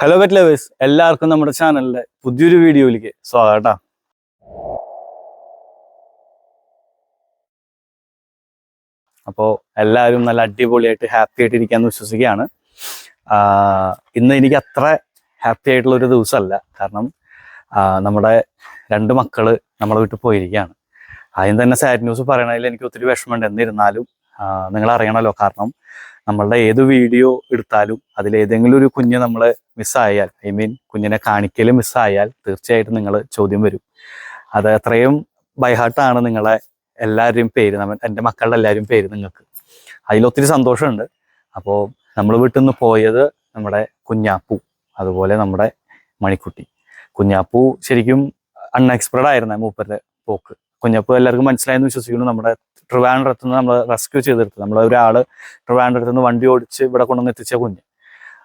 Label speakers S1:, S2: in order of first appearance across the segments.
S1: Hello wet lovers എല്ലാവർക്കും നമ്മുടെ ചാനലിലെ പുതിയൊരു വീഡിയോയിലേക്ക് സ്വാഗതം അപ്പോൾ എല്ലാവരും നല്ല അടിപൊളിയായിട്ട് ഹാപ്പി ആയിട്ട് ഇരിക്കാമെന്ന് വിശ്വസിക്കുകയാണ്. ഇന്ന് എനിക്ക് അത്ര ഹാപ്പി ആയിട്ടുള്ള ഒരു ദിവസമല്ല. കാരണം നമ്മുടെ രണ്ട് മക്കൾ നമ്മളെ വിട്ട് പോയിരിക്കുകയാണ്. ആദ്യം തന്നെ സാഡ് ന്യൂസ് പറയണതിൽ എനിക്ക് ഒത്തിരി വിഷമമുണ്ട്. എന്നിരുന്നാലും നിങ്ങൾ അറിയണമല്ലോ കാരണം നമ്മളുടെ ഏത് വീഡിയോ എടുത്താലും അതിൽ ഏതെങ്കിലും ഒരു കുഞ്ഞ് നമ്മൾ മിസ്സായാൽ ഐ മീൻ കുഞ്ഞിനെ കാണിക്കൽ മിസ്സായാൽ തീർച്ചയായിട്ടും നിങ്ങൾ ചോദ്യം വരും. അത് അത്രയും ബൈഹാർട്ടാണ് നിങ്ങളെ എല്ലാവരുടെയും പേര് നമ്മൾ എന്റെ മക്കളുടെ എല്ലാവരും പേര് നിങ്ങൾക്ക്. അതിലൊത്തിരി സന്തോഷമുണ്ട്. അപ്പോൾ നമ്മൾ വീട്ടിൽ നിന്ന് പോയത് നമ്മുടെ കുഞ്ഞാപ്പു അതുപോലെ നമ്മുടെ മണിക്കുട്ടി. കുഞ്ഞാപ്പു ശരിക്കും അൺഎക്സ്പെക്റ്റഡ് ആയിരുന്നു മൂപ്പരുടെ പോക്ക്. കുഞ്ഞപ്പ് എല്ലാവർക്കും മനസ്സിലായെന്ന് വിശ്വസിക്കുന്നു. നമ്മുടെ ട്രിവാൻഡ്രത്ത് നിന്ന് നമ്മൾ റെസ്ക്യൂ ചെയ്തെടുത്ത് നമ്മൾ ഒരാൾ ട്രിവാൻഡ്രത്ത് നിന്ന് വണ്ടി ഓടിച്ച് ഇവിടെ കൊണ്ടുവന്ന് എത്തിച്ച കുഞ്ഞ്.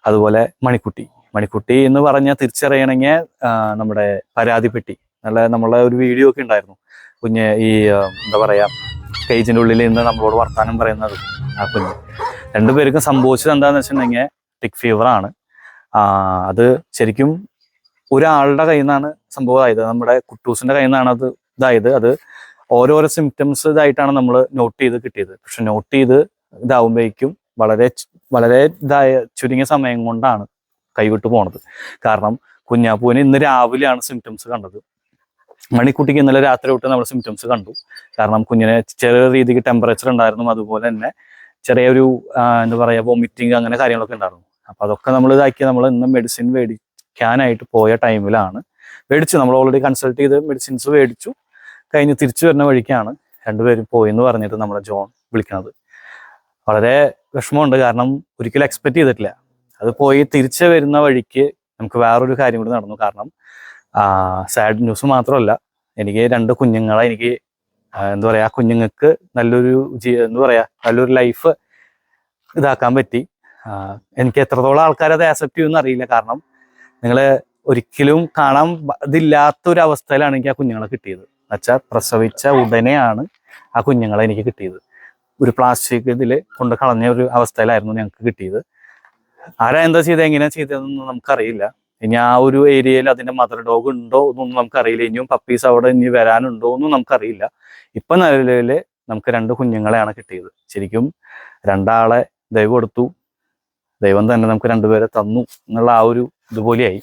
S1: അതുപോലെ മണിക്കുട്ടി. മണിക്കുട്ടി എന്ന് പറഞ്ഞാൽ തിരിച്ചറിയണമെങ്കിൽ നമ്മുടെ പരാതിപ്പെട്ടി നല്ല നമ്മളെ ഒരു വീഡിയോ ഒക്കെ ഉണ്ടായിരുന്നു. കുഞ്ഞ് ഈ എന്താ പറയാ കേജിന്റെ ഉള്ളിൽ നിന്ന് നമ്മളോട് വർത്താനം പറയുന്നത് ആ കുഞ്ഞ്. രണ്ടുപേർക്കും സംഭവിച്ചത് എന്താന്ന് വെച്ചിട്ടുണ്ടെങ്കിൽ ടിക് ഫീവറാണ് അത് ശരിക്കും ഒരാളുടെ കയ്യിൽ നിന്നാണ് സംഭവമായത്. നമ്മുടെ കുട്ടൂസിന്റെ കയ്യിൽ നിന്നാണ് അത് ഇതായത് അത് ഓരോരോ സിംറ്റംസ് ഇതായിട്ടാണ് നമ്മൾ നോട്ട് ചെയ്ത് കിട്ടിയത്. പക്ഷെ നോട്ട് ചെയ്ത് ഇതാവുമ്പോഴേക്കും വളരെ വളരെ ഇതായ ചുരുങ്ങിയ സമയം കൊണ്ടാണ് കൈവിട്ട് പോണത്. കാരണം കുഞ്ഞാപ്പൂവിന് ഇന്ന് രാവിലെയാണ് സിംറ്റംസ് കണ്ടത്. മണിക്കുട്ടിക്ക് ഇന്നലെ രാത്രി തൊട്ട് നമ്മൾ സിംറ്റംസ് കണ്ടു. കാരണം കുഞ്ഞിനെ ചെറിയ രീതിക്ക് ടെമ്പറേച്ചർ ഉണ്ടായിരുന്നു. അതുപോലെ തന്നെ ചെറിയൊരു എന്താ പറയുക വോമിറ്റിംഗ് അങ്ങനെ കാര്യങ്ങളൊക്കെ ഉണ്ടായിരുന്നു. അപ്പൊ അതൊക്കെ നമ്മൾ ഇതാക്കി നമ്മൾ ഇന്ന് മെഡിസിൻ മേടിക്കാനായിട്ട് പോയ ടൈമിലാണ് മേടിച്ചു നമ്മൾ ഓൾറെഡി കൺസൾട്ട് ചെയ്ത് മെഡിസിൻസ് മേടിച്ചു. കഴിഞ്ഞ് തിരിച്ചു വരുന്ന വഴിക്കാണ് രണ്ടുപേരും പോയി എന്ന് പറഞ്ഞിട്ട് നമ്മുടെ ജോൺ വിളിക്കുന്നത് വളരെ വിഷമമുണ്ട്. കാരണം ഒരിക്കലും എക്സ്പെക്ട് ചെയ്തിട്ടില്ല. അത് പോയി തിരിച്ചു വരുന്ന വഴിക്ക് നമുക്ക് വേറൊരു കാര്യം കൂടി നടന്നു. കാരണം സാഡ് ന്യൂസ് മാത്രമല്ല. എനിക്ക് രണ്ട് കുഞ്ഞുങ്ങളെ എനിക്ക് എന്താ പറയാ ആ കുഞ്ഞുങ്ങൾക്ക് നല്ലൊരു എന്താ പറയാ നല്ലൊരു ലൈഫ് ഇതാക്കാൻ പറ്റി. എനിക്ക് എത്രത്തോളം ആൾക്കാർ അത് ആക്സെപ്റ്റ് ചെയ്യുമെന്ന് അറിയില്ല. കാരണം നിങ്ങൾ ഒരിക്കലും കാണാൻ ഇതില്ലാത്തൊരവസ്ഥയിലാണ് എനിക്ക് ആ കുഞ്ഞുങ്ങളെ കിട്ടിയത്. എന്നുവെച്ചാൽ പ്രസവിച്ച ഉടനെയാണ് ആ കുഞ്ഞുങ്ങളെ എനിക്ക് കിട്ടിയത്. ഒരു പ്ലാസ്റ്റിക് ഇതിൽ കൊണ്ട് കളഞ്ഞ ഒരു അവസ്ഥയിലായിരുന്നു ഞങ്ങൾക്ക് കിട്ടിയത്. ആരാ എന്താ ചെയ്തത് എങ്ങനെയാ ചെയ്തതെന്നൊന്നും നമുക്കറിയില്ല. ഇനി ആ ഒരു ഏരിയയിൽ അതിന്റെ മദർ ഡോഗ് ഉണ്ടോ എന്നൊന്നും നമുക്കറിയില്ല. ഇനിയും പപ്പീസ് അവിടെ ഇനി വരാനുണ്ടോ എന്നും നമുക്കറിയില്ല. ഇപ്പൊ നിലവിൽ നമുക്ക് രണ്ട് കുഞ്ഞുങ്ങളെയാണ് കിട്ടിയത്. ശരിക്കും രണ്ടാളെ ദൈവം കൊടുത്തു. ദൈവം തന്നെ നമുക്ക് രണ്ടുപേരെ തന്നു എന്നുള്ള ആ ഒരു ഇതുപോലെയായി.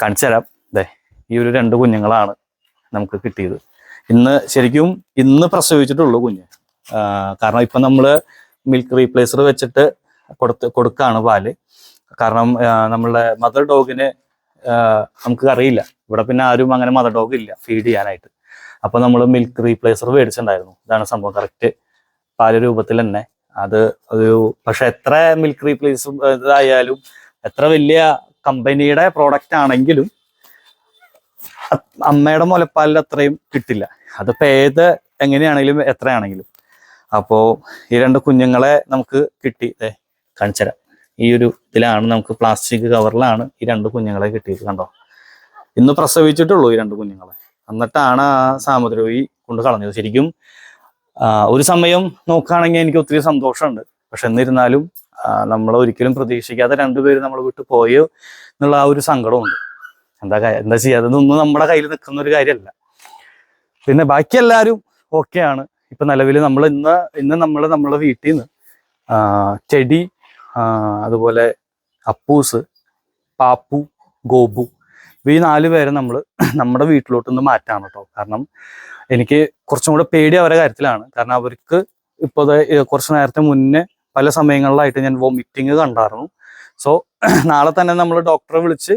S1: കാണിച്ചു തരാം ദേ ഈ ഒരു രണ്ട് കുഞ്ഞുങ്ങളാണ്. നമുക്ക് കിട്ടിയത്. ഇന്ന് ശരിക്കും ഇന്ന് പ്രസവിച്ചിട്ടുള്ളൂ കുഞ്ഞ്. കാരണം ഇപ്പം നമ്മൾ മിൽക്ക് റീപ്ലേസർ വെച്ചിട്ട് കൊടുത്ത് കൊടുക്കുകയാണ് പാൽ. കാരണം നമ്മളുടെ മദർ ഡോഗിന് നമുക്ക് അറിയില്ല. ഇവിടെ പിന്നെ ആരും അങ്ങനെ മദർ ഡോഗ് ഇല്ല ഫീഡ് ചെയ്യാനായിട്ട്. അപ്പൊ നമ്മൾ മിൽക്ക് റീപ്ലേസർ മേടിച്ചിട്ടുണ്ടായിരുന്നു. ഇതാണ് സംഭവം. കറക്റ്റ് പാൽ രൂപത്തിൽ തന്നെ. അത് ഒരു പക്ഷെ എത്ര മിൽക്ക് റീപ്ലേസ് ഇതായാലും എത്ര വലിയ കമ്പനിയുടെ പ്രോഡക്റ്റ് ആണെങ്കിലും അമ്മയുടെ മുലപ്പാലിൽ അത്രയും കിട്ടില്ല. അതിപ്പോ ഏത് എങ്ങനെയാണെങ്കിലും എത്രയാണെങ്കിലും. അപ്പോൾ ഈ രണ്ട് കുഞ്ഞുങ്ങളെ നമുക്ക് കിട്ടി. ദേ കാണിച്ചുതരാം ഈ ഒരു ഇതിലാണ് നമുക്ക് പ്ലാസ്റ്റിക് കവറിലാണ് ഈ രണ്ട് കുഞ്ഞുങ്ങളെ കിട്ടിയത് കണ്ടോ? ഇന്ന് പ്രസവിച്ചിട്ടുള്ളൂ ഈ രണ്ട് കുഞ്ഞുങ്ങളെ. എന്നിട്ടാണ് ആ സാമുദ്രോയി കൊണ്ട് കളഞ്ഞത്. ശരിക്കും ഒരു സമയം നോക്കുകയാണെങ്കിൽ എനിക്ക് ഒത്തിരി സന്തോഷമുണ്ട്. പക്ഷെ എന്നിരുന്നാലും നമ്മൾ ഒരിക്കലും പ്രതീക്ഷിക്കാതെ രണ്ടുപേരും നമ്മൾ വിട്ടു പോയോ എന്നുള്ള ആ ഒരു സങ്കടമുണ്ട്. എന്താ എന്താ ചെയ്യുക അതൊന്നും നമ്മുടെ കയ്യിൽ നിൽക്കുന്ന ഒരു കാര്യമല്ല. പിന്നെ ബാക്കി എല്ലാവരും ഓക്കെയാണ് ഇപ്പൊ നിലവിൽ നമ്മൾ ഇന്ന് ഇന്ന് നമ്മൾ നമ്മളെ വീട്ടിൽ നിന്ന് ചെടി അതുപോലെ അപ്പൂസ് പാപ്പു ഗോപു ഈ നാല് പേരെ നമ്മൾ നമ്മുടെ വീട്ടിലോട്ട് ഒന്ന് മാറ്റാണ് കേട്ടോ കാരണം എനിക്ക് കുറച്ചും കൂടെ പേടി അവരുടെ കാര്യത്തിലാണ്. കാരണം അവർക്ക് ഇപ്പോൾ കുറച്ച് നേരത്തെ മുന്നേ പല സമയങ്ങളിലായിട്ട് ഞാൻ വോമിറ്റിങ് കണ്ടായിരുന്നു. സോ നാളെ തന്നെ നമ്മൾ ഡോക്ടറെ വിളിച്ച്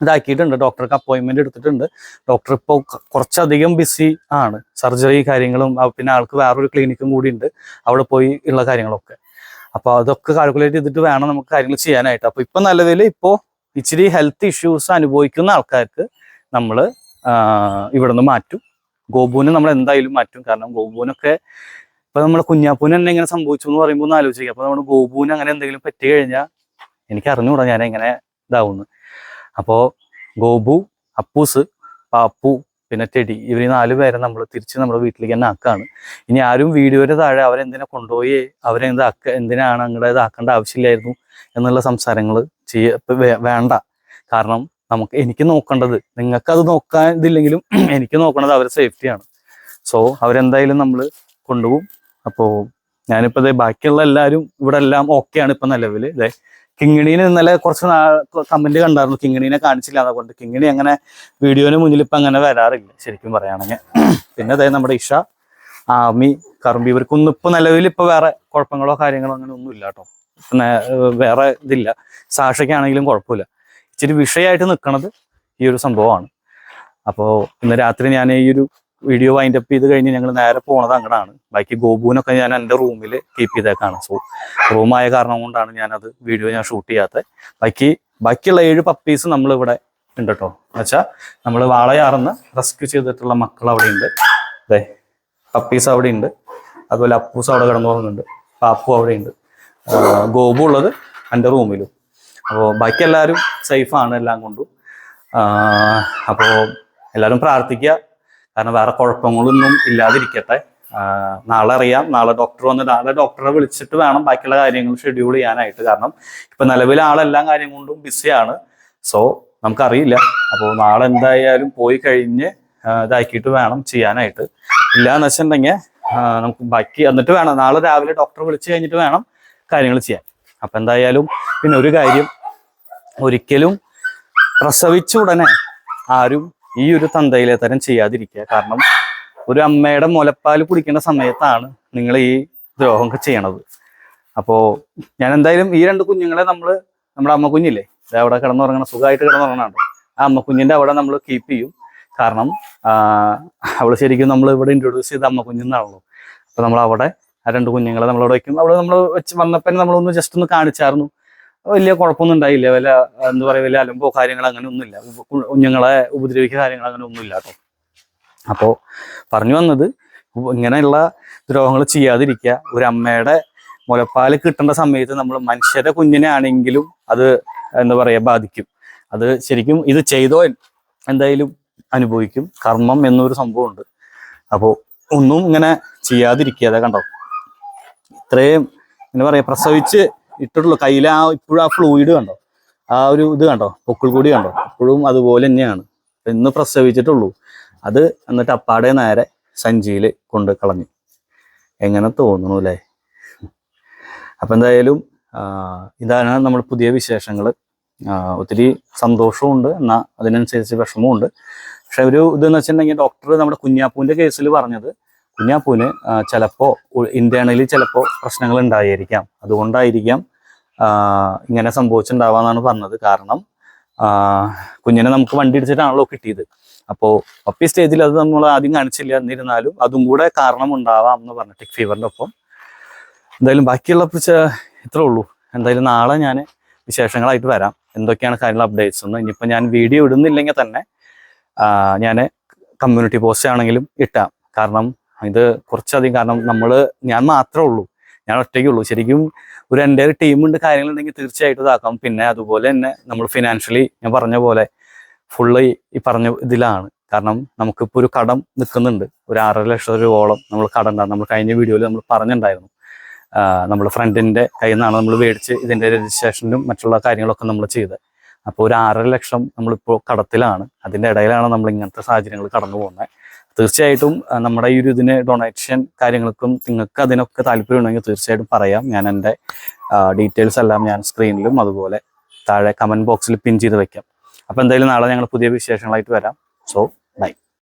S1: ഇതാക്കിയിട്ടുണ്ട്. ഡോക്ടർക്ക് അപ്പോയിൻമെന്റ് എടുത്തിട്ടുണ്ട്. ഡോക്ടർ ഇപ്പോൾ കുറച്ചധികം ബിസി ആണ്. സർജറി കാര്യങ്ങളും പിന്നെ ആൾക്ക് വേറൊരു ക്ലിനിക്കും കൂടി ഉണ്ട് അവിടെ പോയി ഉള്ള കാര്യങ്ങളൊക്കെ. അപ്പൊ അതൊക്കെ കാൽക്കുലേറ്റ് ചെയ്തിട്ട് വേണം നമുക്ക് കാര്യങ്ങൾ ചെയ്യാനായിട്ട്. അപ്പൊ ഇപ്പൊ നിലവിൽ ഇപ്പോ ഇച്ചിരി ഹെൽത്ത് ഇഷ്യൂസ് അനുഭവിക്കുന്ന ആൾക്കാർക്ക് നമ്മൾ ഇവിടുന്ന് മാറ്റും. ഗോപുവിനെ നമ്മൾ എന്തായാലും മാറ്റും. കാരണം ഗോപുവിനൊക്കെ ഇപ്പൊ നമ്മൾ കുഞ്ഞാപ്പൂന് തന്നെ ഇങ്ങനെ സംഭവിച്ചു എന്ന് പറയുമ്പോൾ ഒന്ന് ആലോചിക്കുക അപ്പൊ നമ്മൾ ഗോപുവിന് അങ്ങനെ എന്തെങ്കിലും പറ്റി കഴിഞ്ഞാൽ എനിക്ക് അറിഞ്ഞുകൂടാ ഞാൻ എങ്ങനെ ഇതാവുന്നു. അപ്പോ ഗോപു അപ്പൂസ് പാപ്പു പിന്നെ ടെടി ഇവർ നാല് പേരെ നമ്മൾ തിരിച്ച് നമ്മുടെ വീട്ടിലേക്ക് തന്നെ ആക്കാണ്. ഇനി ആരും വീഡിയോയുടെ താഴെ അവരെന്തിനാ കൊണ്ടുപോയി അവരെന്താക്ക എന്തിനാണ് അങ്ങടെ ഇതാക്കേണ്ട ആവശ്യമില്ലായിരുന്നു എന്നുള്ള സംസാരങ്ങൾ ചെയ്യ വേണ്ട. കാരണം നമുക്ക് എനിക്ക് നോക്കേണ്ടത് നിങ്ങൾക്ക് അത് നോക്കാൻ ഇതില്ലെങ്കിലും എനിക്ക് നോക്കേണ്ടത് അവരെ സേഫ്റ്റിയാണ്. സോ അവരെന്തായാലും നമ്മൾ കൊണ്ടുപോകും. അപ്പോൾ ഞാനിപ്പോൾ ബാക്കിയുള്ള എല്ലാവരും ഇവിടെ എല്ലാം ഓക്കെയാണ് ഇപ്പം നിലവിൽ ഇതേ കിങ്ങിണീനെ ഇന്നലെ കുറച്ച് നാ കമന്റ് കണ്ടായിരുന്നു. കിങ്ങിണീനെ കാണിച്ചില്ല അതുകൊണ്ട് കിങ്ങിണി അങ്ങനെ വീഡിയോന് മുന്നിൽ ഇപ്പം അങ്ങനെ വരാറില്ല ശരിക്കും പറയുകയാണെങ്കിൽ. പിന്നെ അതായത് നമ്മുടെ ഇഷ ആമി കറുമ്പി ഇവർക്കൊന്നും ഇപ്പൊ നിലവിൽ ഇപ്പൊ വേറെ കുഴപ്പങ്ങളോ കാര്യങ്ങളോ അങ്ങനെ ഒന്നും ഇല്ല കേട്ടോ. വേറെ ഇതില്ല. സാക്ഷയ്ക്കാണെങ്കിലും കുഴപ്പമില്ല. ഇച്ചിരി വിഷയമായിട്ട് നിൽക്കണത് ഈ ഒരു സംഭവമാണ്. അപ്പോൾ ഇന്ന് രാത്രി ഞാൻ ഈ ഒരു വീഡിയോ വൈൻഡ് അപ്പ് ചെയ്ത് കഴിഞ്ഞ് ഞങ്ങൾ നേരെ പോണത് അങ്ങടാണ്. ബാക്കി ഗോപുവിനൊക്കെ ഞാൻ എന്റെ റൂമിൽ കീപ്പ് ചെയ്തേക്കാണ്. സോ റൂമായ കാരണം കൊണ്ടാണ് ഞാനത് വീഡിയോ ഞാൻ ഷൂട്ട് ചെയ്യാത്തത് ബാക്കി ബാക്കിയുള്ള ഏഴ് പപ്പീസ് നമ്മൾ ഇവിടെ ഉണ്ട് കേട്ടോ എന്നുവെച്ചാൽ നമ്മൾ വാളയാർന്ന് റെസ്ക്യൂ ചെയ്തിട്ടുള്ള മക്കൾ അവിടെ ഉണ്ട് അതെ പപ്പീസ് അവിടെ ഉണ്ട് അതുപോലെ അപ്പൂസ് അവിടെ കിടന്നു പോകുന്നുണ്ട് പാപ്പു അവിടെ ഉണ്ട് ഗോപു ഉള്ളത് എന്റെ റൂമിലും അപ്പോൾ ബാക്കി എല്ലാവരും സേഫാണ് എല്ലാം കൊണ്ടും. അപ്പോൾ എല്ലാവരും പ്രാർത്ഥിക്കുക കാരണം വേറെ കുഴപ്പങ്ങളൊന്നും ഇല്ലാതിരിക്കട്ടെ. നാളെ അറിയാം. നാളെ ഡോക്ടർ വന്ന് നാളെ ഡോക്ടറെ വിളിച്ചിട്ട് വേണം ബാക്കിയുള്ള കാര്യങ്ങൾ ഷെഡ്യൂൾ ചെയ്യാനായിട്ട്. കാരണം ഇപ്പൊ നിലവിലെ ആളെല്ലാം കാര്യം കൊണ്ടും ബിസിയാണ് സോ നമുക്കറിയില്ല. അപ്പോൾ നാളെ എന്തായാലും പോയി കഴിഞ്ഞ് ഇതാക്കിയിട്ട് വേണം ചെയ്യാനായിട്ട്. ഇല്ലാന്ന് വെച്ചിട്ടുണ്ടെങ്കിൽ നമുക്ക് ബാക്കി എന്നിട്ട് വേണം. നാളെ രാവിലെ ഡോക്ടർ വിളിച്ച് കഴിഞ്ഞിട്ട് വേണം കാര്യങ്ങൾ ചെയ്യാൻ. അപ്പൊ എന്തായാലും പിന്നെ ഒരു കാര്യം ഒരിക്കലും പ്രസവിച്ച ഉടനെ ആരും ഈ ഒരു തന്തയിലെ തരം ചെയ്യാതിരിക്കുക. കാരണം ഒരു അമ്മയുടെ മുലപ്പാൽ കുടിക്കുന്ന സമയത്താണ് നിങ്ങൾ ഈ ദ്രോഹം ഒക്കെ ചെയ്യണത്. അപ്പോ ഞാൻ എന്തായാലും ഈ രണ്ട് കുഞ്ഞുങ്ങളെ നമ്മൾ നമ്മുടെ അമ്മ കുഞ്ഞില്ലേ അവിടെ കിടന്നുറങ്ങണം സുഖമായിട്ട് കിടന്നുറങ്ങണുണ്ട് ആ അമ്മ കുഞ്ഞിന്റെ അവിടെ നമ്മൾ കീപ്പ് ചെയ്യും. കാരണം അവൾ ശരിക്കും നമ്മൾ ഇവിടെ ഇൻട്രൊഡ്യൂസ് ചെയ്ത അമ്മ കുഞ്ഞെന്നാണല്ലോ അപ്പൊ നമ്മൾ അവിടെ ആ രണ്ട് കുഞ്ഞുങ്ങളെ നമ്മളവിടെ വയ്ക്കും അവിടെ നമ്മൾ വെച്ച് വന്നപ്പോൾ നമ്മളൊന്ന് ജസ്റ്റ് ഒന്ന് കാണിച്ചായിരുന്നു. വലിയ കുഴപ്പമൊന്നും ഉണ്ടായില്ല. വല്ല എന്താ പറയുക വലിയ അലമ്പോ കാര്യങ്ങൾ അങ്ങനെ ഒന്നുമില്ല. കുഞ്ഞുങ്ങളെ ഉപദ്രവിക്കുക കാര്യങ്ങൾ അങ്ങനെ ഒന്നുമില്ല കേട്ടോ. അപ്പോൾ പറഞ്ഞു വന്നത് ഇങ്ങനെയുള്ള ദ്രോഹങ്ങൾ ചെയ്യാതിരിക്കുക. ഒരു അമ്മയുടെ മുലപ്പാൽ കിട്ടേണ്ട സമയത്ത് നമ്മൾ മനുഷ്യരെ കുഞ്ഞിനെ ആണെങ്കിലും അത് എന്താ പറയുക ബാധിക്കും. അത് ശരിക്കും ഇത് ചെയ്തോ എന്തായാലും അനുഭവിക്കും. കർമ്മം എന്നൊരു സംഭവമുണ്ട്. അപ്പോൾ ഒന്നും ഇങ്ങനെ ചെയ്യാതിരിക്കുക. കണ്ടോ? ഇത്രയും എന്താ പറയാ പ്രസവിച്ച് ഇട്ടിട്ടുള്ളൂ. കയ്യിൽ ആ ഇപ്പോഴും ആ ഫ്ലൂയിഡ് കണ്ടോ? ആ ഒരു ഇത് കണ്ടോ? പൊക്കിൾ കൂടി കണ്ടോ? ഇപ്പോഴും അതുപോലെ തന്നെയാണ്. ഇന്ന് പ്രസവിച്ചിട്ടുള്ളൂ. അത് എന്നിട്ട് അപ്പാടെ നേരെ സഞ്ചിയിൽ കൊണ്ട് കളഞ്ഞു. എങ്ങനെ തോന്നുന്നു അല്ലേ? അപ്പം എന്തായാലും ഇതാണ് നമ്മൾ പുതിയ വിശേഷങ്ങൾ ഒത്തിരി സന്തോഷമുണ്ട് എന്നാൽ അതിനനുസരിച്ച് വിഷമമുണ്ട് പക്ഷെ ഒരു ഇതെന്ന് വെച്ചിട്ടുണ്ടെങ്കിൽ ഡോക്ടർ നമ്മുടെ കുഞ്ഞാപ്പൂവിന്റെ കേസിൽ പറഞ്ഞത് കുഞ്ഞാപ്പൂവിന് ചിലപ്പോൾ ഇന്റേണലി ചിലപ്പോൾ പ്രശ്നങ്ങൾ ഉണ്ടായിരിക്കാം അതുകൊണ്ടായിരിക്കാം ഇങ്ങനെ സംഭവിച്ചിട്ടുണ്ടാവാന്നാണ് പറഞ്ഞത്. കാരണം കുഞ്ഞിനെ നമുക്ക് വണ്ടി ഇടിച്ചിട്ടാണല്ലോ കിട്ടിയത്. അപ്പോൾ പപ്പി സ്റ്റേജിൽ അത് നമ്മൾ ആദ്യം കാണിച്ചില്ല. എന്നിരുന്നാലും അതും കൂടെ കാരണം ഉണ്ടാവാം എന്ന് പറഞ്ഞു. ടിക് ഫീവറിന്റെ ഒപ്പം. എന്തായാലും ബാക്കിയുള്ള ഇത്രേ ഉള്ളൂ. എന്തായാലും നാളെ ഞാൻ വിശേഷങ്ങളായിട്ട് വരാം. എന്തൊക്കെയാണ് കാര്യങ്ങൾ അപ്ഡേറ്റ്സ് എന്ന്. ഇനിയിപ്പോൾ ഞാൻ വീഡിയോ ഇടുന്നില്ലെങ്കിൽ തന്നെ ഞാൻ കമ്മ്യൂണിറ്റി പോസ്റ്റ് ആണെങ്കിലും ഇട്ടാം. കാരണം ഇത് കുറച്ചധികം കാരണം നമ്മൾ ഞാൻ മാത്രമേ ഉള്ളൂ. ഞാൻ ഒറ്റയ്ക്കേ ഉള്ളൂ. ശരിക്കും ഒരു എന്റെ ഒരു ടീമുണ്ട് കാര്യങ്ങളുണ്ടെങ്കിൽ തീർച്ചയായിട്ടും ഇതാക്കാം. പിന്നെ അതുപോലെ തന്നെ നമ്മൾ ഫിനാൻഷ്യലി ഞാൻ പറഞ്ഞ പോലെ ഫുള്ള് ഈ പറഞ്ഞ ഇതിലാണ്. കാരണം നമുക്കിപ്പോൾ ഒരു കടം നിൽക്കുന്നുണ്ട്. ഒരു ആറര ലക്ഷം രൂപയോളം നമ്മൾ കടം നമ്മൾ കഴിഞ്ഞ വീഡിയോയിൽ നമ്മൾ പറഞ്ഞിട്ടുണ്ടായിരുന്നു. നമ്മൾ ഫ്രണ്ടിന്റെ കയ്യിൽ നിന്നാണ് നമ്മൾ മേടിച്ച് ഇതിന്റെ രജിസ്ട്രേഷനും മറ്റുള്ള കാര്യങ്ങളൊക്കെ നമ്മൾ ചെയ്ത് അപ്പോൾ ഒരു ആറര ലക്ഷം നമ്മളിപ്പോൾ കടത്തിലാണ്. അതിന്റെ ഇടയിലാണ് നമ്മൾ ഇങ്ങനത്തെ സാഹചര്യങ്ങൾ കടന്നു പോകുന്നത് തീർച്ചയായിട്ടും നമ്മുടെ ഈ ഒരു ഇതിന് ഡൊണേഷൻ കാര്യങ്ങൾക്കും നിങ്ങൾക്ക് അതിനൊക്കെ താല്പര്യം ഉണ്ടെങ്കിൽ തീർച്ചയായിട്ടും പറയാം. ഞാൻ എന്റെ ഡീറ്റെയിൽസ് എല്ലാം ഞാൻ സ്ക്രീനിലും അതുപോലെ താഴെ കമന്റ് ബോക്സിൽ പിൻ ചെയ്ത് വെക്കാം. അപ്പോൾ എന്തായാലും നാളെ ഞങ്ങൾ പുതിയ വിശേഷങ്ങളായിട്ട് വരാം. So by